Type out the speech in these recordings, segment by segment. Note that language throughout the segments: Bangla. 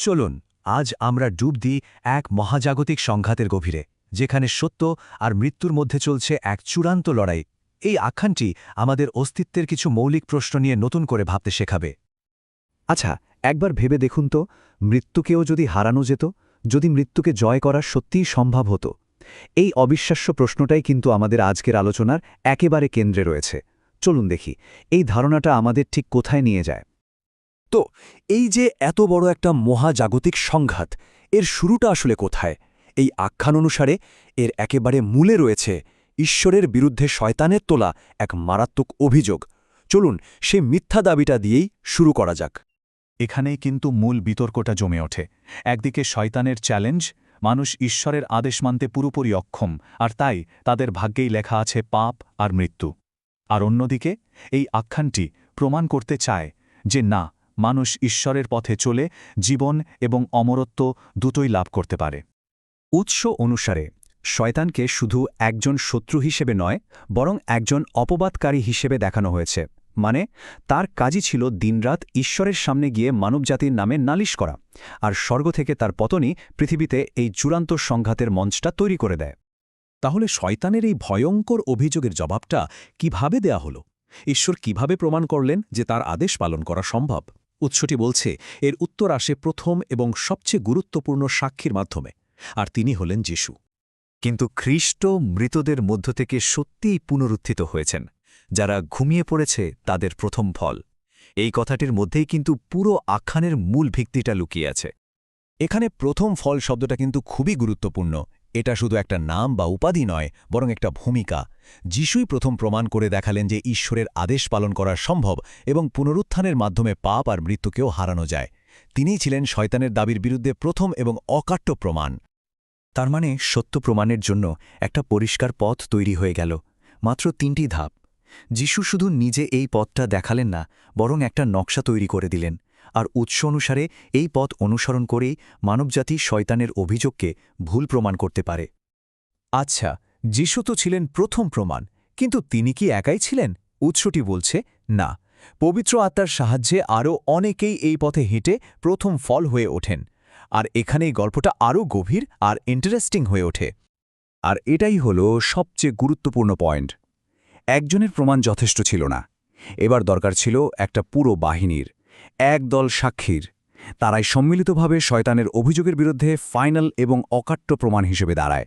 চলুন, আজ আমরা ডুব দিই এক মহাজাগতিক সংঘাতের গভীরে, যেখানে সত্য আর মৃত্যুর মধ্যে চলছে এক চূড়ান্ত লড়াই। এই আখ্যানটি আমাদের অস্তিত্বের কিছু মৌলিক প্রশ্ন নিয়ে নতুন করে ভাবতে শেখাবে। আচ্ছা একবার ভেবে দেখুন তো, মৃত্যুকেও যদি হারানো যেত, যদি মৃত্যুকে জয় করা সত্যিই সম্ভব হতো। এই অবিশ্বাস্য প্রশ্নটাই কিন্তু আমাদের আজকের আলোচনার একেবারে কেন্দ্রে রয়েছে। চলুন দেখি, এই ধারণাটা আমাদের ঠিক কোথায় নিয়ে যায়? তো এই যে এত বড় একটা মহাজাগতিক সংঘাত, এর শুরুটা আসলে কোথায়? এই আখ্যান অনুসারে এর একেবারে মূলে রয়েছে ঈশ্বরের বিরুদ্ধে শয়তানের তোলা এক মারাত্মক অভিযোগ। চলুন সে মিথ্যা দাবিটা দিয়েই শুরু করা যাক। এখানেই কিন্তু মূল বিতর্কটা জমে ওঠে। একদিকে শয়তানের চ্যালেঞ্জ, মানুষ ঈশ্বরের আদেশ মানতে পুরোপুরি অক্ষম, আর তাই তাদের ভাগ্যেই লেখা আছে পাপ আর মৃত্যু। আর অন্যদিকে এই আখ্যানটি প্রমাণ করতে চায় যে না মানুষ ঈশ্বরের পথে চলে, জীবন এবং অমরত্ব দুটোই লাভ করতে পারে। উৎস অনুসারে, শয়তানকে শুধু একজন শত্রু হিসেবে নয়, বরং একজন অপবাদকারী হিসেবে দেখানো হয়েছে। মানে তার কাজই ছিল দিনরাত ঈশ্বরের সামনে গিয়ে মানবজাতির নামে নালিশ করা, আর স্বর্গ থেকে তার পতনই পৃথিবীতে এই চূড়ান্ত সংঘাতের মঞ্চটা তৈরি করে দেয়। তাহলে শয়তানের এই ভয়ঙ্কর অভিযোগের জবাবটা কীভাবে দেয়া হল? ঈশ্বর কীভাবে প্রমাণ করলেন যে তার আদেশ পালন করা সম্ভব? উৎসটি বলছে, এর উত্তর আসে প্রথম এবং সবচেয়ে গুরুত্বপূর্ণ সাক্ষীর মাধ্যমে, আর তিনি হলেন যিশু। কিন্তু খ্রিস্ট মৃতদের মধ্য থেকে সত্যিই পুনরুত্থিত হয়েছেন। যারা ঘুমিয়ে পড়েছে, তাদের প্রথম ফল। এই কথাটির মধ্যেই কিন্তু পুরো আখ্যানের মূল ভিত্তিটা লুকিয়ে আছে। এখানে প্রথম ফল শব্দটা কিন্তু খুবই গুরুত্বপূর্ণ এটা শুধু একটা নাম বা উপাধি নয়, বরং একটা ভূমিকা। যিশুই প্রথম প্রমাণ করে দেখালেন যে ঈশ্বরের আদেশ পালন করা সম্ভব এবং পুনরুত্থানের মাধ্যমে পাপ আর মৃত্যুকেও হারানো যায়। তিনিই ছিলেন শয়তানের দাবির বিরুদ্ধে প্রথম এবং অকাট্য প্রমাণ। তার মানে সত্য প্রমাণের জন্য একটা পরিষ্কার পথ তৈরি হয়ে গেল, মাত্র তিনটি ধাপ। যিশু শুধু নিজে এই পথটা দেখালেন না, বরং একটা নকশা তৈরি করে দিলেন। আর উৎস অনুসারে এই পথ অনুসরণ করেই মানবজাতি শয়তানের অভিযোগকে ভুল প্রমাণ করতে পারে। আচ্ছা যিশু তো ছিলেন প্রথম প্রমাণ, কিন্তু তিনি কি একাই ছিলেন? উৎসটি বলছে, না। পবিত্র আত্মার সাহায্যে আরও অনেকেই এই পথে হেঁটে প্রথম ফল হয়ে ওঠেন, আর এখানেই গল্পটা আরও গভীর আর ইন্টারেস্টিং হয়ে ওঠে। আর এটাই হল সবচেয়ে গুরুত্বপূর্ণ পয়েন্ট। একজনের প্রমাণ যথেষ্ট ছিল না। এবার দরকার ছিল একটা পুরো বাহিনীর। একদল সাক্ষীর। তারাই সম্মিলিতভাবে শয়তানের অভিযোগের বিরুদ্ধে ফাইনাল এবং অকাট্য প্রমাণ হিসেবে দাঁড়ায়।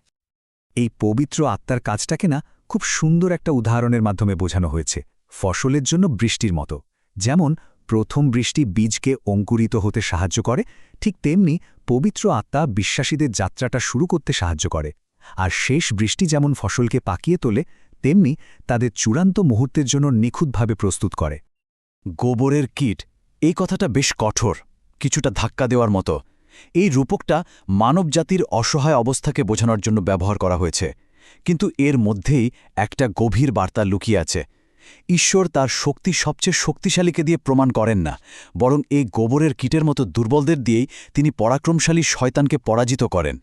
এই পবিত্র আত্মার কাজটাকে না খুব সুন্দর একটা উদাহরণের মাধ্যমে বোঝানো হয়েছে, ফসলের জন্য বৃষ্টির মতো। যেমন, প্রথম বৃষ্টি বীজকে অঙ্কুরিত হতে সাহায্য করে, ঠিক তেমনি পবিত্র আত্মা বিশ্বাসীদের যাত্রাটা শুরু করতে সাহায্য করে। আর শেষ বৃষ্টি যেমন ফসলকে পাকিয়ে তোলে, তেমনি তাদের চূড়ান্ত মুহূর্তের জন্য নিখুঁতভাবে প্রস্তুত করে। গোবরের কীট এই কথাটা বেশ কঠোর, কিছুটা ধাক্কা দেওয়ার মতো। এই রূপকটা মানবজাতির অসহায় অবস্থাকে বোঝানোর জন্য ব্যবহার করা হয়েছে। কিন্তু এর মধ্যেই একটা গভীর বার্তা লুকিয়ে আছে। ঈশ্বর তার শক্তি সবচেয়ে শক্তিশালীকে দিয়ে প্রমাণ করেন না, বরং এই গোবরের কীটের মতো দুর্বলদের দিয়েই তিনি পরাক্রমশালী শয়তানকে পরাজিত করেন।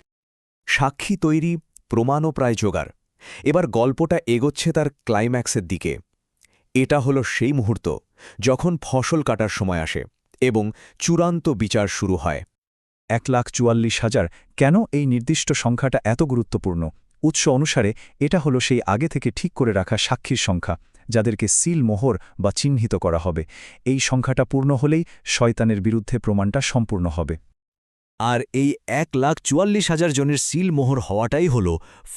সাক্ষী তৈরি, প্রমাণও প্রায় জোগাড়। এবার গল্পটা এগোচ্ছে তার ক্লাইম্যাক্সের দিকে। এটা হলো সেই মুহূর্ত যখন ফসল কাটার সময় আসে এবং চূড়ান্ত বিচার শুরু হয়, এক লাখ চুয়াল্লিশ হাজার কেন এই নির্দিষ্ট সংখ্যাটা এত গুরুত্বপূর্ণ? উৎস অনুসারে এটা হলো সেই আগে থেকে ঠিক করে রাখা সাক্ষীর সংখ্যা, যাদেরকে সিল মোহর বা চিহ্নিত করা হবে। এই সংখ্যাটা পূর্ণ হলেই শয়তানের বিরুদ্ধে প্রমাণটা সম্পূর্ণ হবে। আর এই এক লাখ চুয়াল্লিশ হাজার জনের সিল মোহর হওয়াটাই হল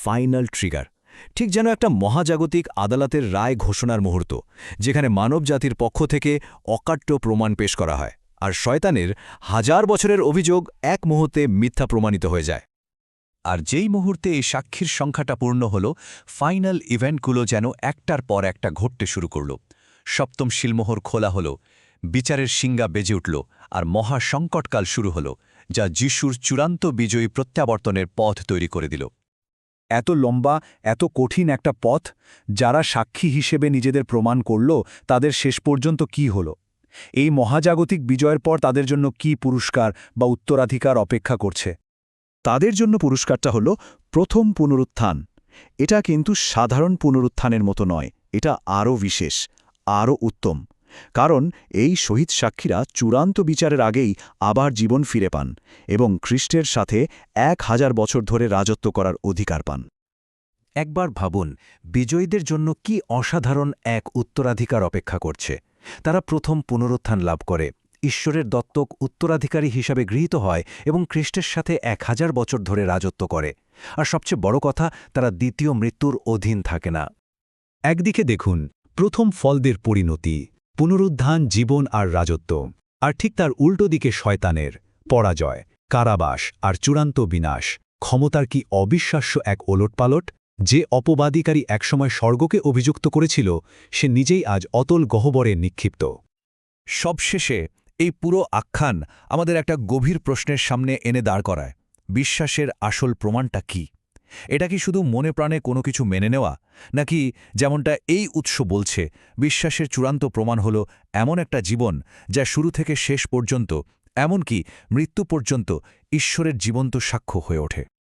ফাইনাল ট্রিগার। ঠিক যেন একটা মহাজাগতিক আদালতের রায় ঘোষণার মুহূর্ত, যেখানে মানবজাতির পক্ষ থেকে অকাট্য প্রমাণ পেশ করা হয়, আর শয়তানের হাজার বছরের অভিযোগ এক মুহূর্তে মিথ্যা প্রমাণিত হয়ে যায়। আর যেই মুহূর্তে এই সাক্ষীর সংখ্যাটা পূর্ণ হল, ফাইনাল ইভেন্টগুলো যেন একটার পর একটা ঘটতে শুরু করল। সপ্তম শিলমোহর খোলা হল, বিচারের শিঙ্গা বেজে উঠল, আর মহা সংকটকাল শুরু হল, যা যিশুর চূড়ান্ত বিজয়ী প্রত্যাবর্তনের পথ তৈরি করে দিল। এত লম্বা, এত কঠিন একটা পথ, যারা সাক্ষী হিসেবে নিজেদের প্রমাণ করল, তাদের শেষ পর্যন্ত কি হল? এই মহাজাগতিক বিজয়ের পর তাদের জন্য কি পুরস্কার বা উত্তরাধিকার অপেক্ষা করছে? তাদের জন্য পুরস্কারটা হল প্রথম পুনরুত্থান। এটা কিন্তু সাধারণ পুনরুত্থানের মতো নয়, এটা আরও বিশেষ, আরও উত্তম। কারণ এই শহীদ সাক্ষীরা চূড়ান্ত বিচারের আগেই আবার জীবন ফিরে পান এবং খ্রিস্টের সাথে এক হাজার বছর ধরে রাজত্ব করার অধিকার পান। একবার ভাবুন, বিজয়ীদের জন্য কি অসাধারণ এক উত্তরাধিকার অপেক্ষা করছে। তারা প্রথম পুনরুত্থান লাভ করে, ঈশ্বরের দত্তক উত্তরাধিকারী হিসাবে গৃহীত হয় এবং খ্রিস্টের সাথে এক হাজার বছর ধরে রাজত্ব করে। আর সবচেয়ে বড় কথা, তারা দ্বিতীয় মৃত্যুর অধীন থাকে না। একদিকে দেখুন, প্রথম ফলদের পরিণতি। পুনরুত্থান জীবন আর রাজত্ব। আর ঠিক তার উল্টো দিকে শয়তানের পরাজয়, কারাবাস আর চূড়ান্ত বিনাশ। ক্ষমতার কি অবিশ্বাস্য এক ওলটপালট? যে অপবাদিকারী একসময় স্বর্গকে অভিযুক্ত করেছিল, সে নিজেই আজ অতল গহ্বরে নিক্ষিপ্ত। সবশেষে এই পুরো আখ্যান আমাদের একটা গভীর প্রশ্নের সামনে এনে দাঁড় করায়। বিশ্বাসের আসল প্রমাণটা কি? এটা কি শুধু মনে প্রাণে কোনো কিছু মেনে নেওয়া? নাকি যেমনটা এই উৎস বলছে, বিশ্বাসের চূড়ান্ত প্রমাণ হল এমন একটা জীবন যা শুরু থেকে শেষ পর্যন্ত, এমনকি মৃত্যু পর্যন্ত ঈশ্বরের জীবন্ত সাক্ষ্য হয়ে ওঠে।